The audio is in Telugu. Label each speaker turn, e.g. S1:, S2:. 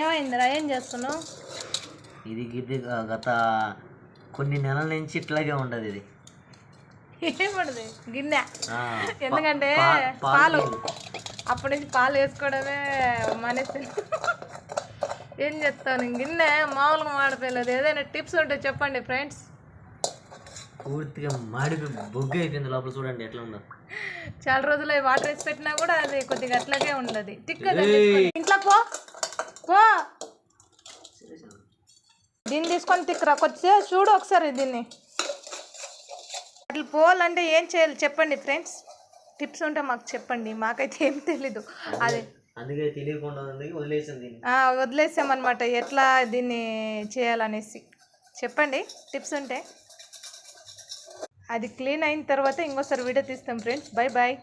S1: ఏమైందిరా ఏం చేస్తున్నావు?
S2: ఇది గిది గత కొన్ని నెలల నుంచి ఇట్లాగే ఉండదు ఇది.
S1: ఏమడది గిన్నె. ఎందుకంటే పాలు అప్పటి నుంచి పాలు వేసుకోవడమే మానేసి. ఏం చెప్తాను గిన్నె మామూలుగా మాడిపోయలేదు. ఏదైనా టిప్స్ ఉంటే చెప్పండి ఫ్రెండ్స్.
S2: పూర్తిగా మాడిపోయి బొగ్గు అయిపోయింది లోపల చూడండి ఎట్లా ఉందో.
S1: చాలా రోజులు వాటర్ వేసి పెట్టినా కూడా అది కొద్దిగా అట్లాగే ఉండదు. టిక్
S2: ఏయ్.
S1: ఇంట్లో పో. దీన్ని తీసుకొని తిక్కరా. కొద్దిసేపు చూడు ఒకసారి దీన్ని. అట్లా పోవాలంటే ఏం చేయాలి చెప్పండి ఫ్రెండ్స్. టిప్స్ ఉంటే మాకు చెప్పండి. మాకైతే ఏం తెలీదు. అది.
S2: అందుకే తెలియకుండా
S1: ఆ, వదిలేసామన్నమాట. ఎట్లా దీన్ని చేయాలనేసి. చెప్పండి. టిప్స్ ఉంటే. అది క్లీన్ అయిన తర్వాత ఇంకోసారి వీడియో తీస్తాం ఫ్రెండ్స్. Bye bye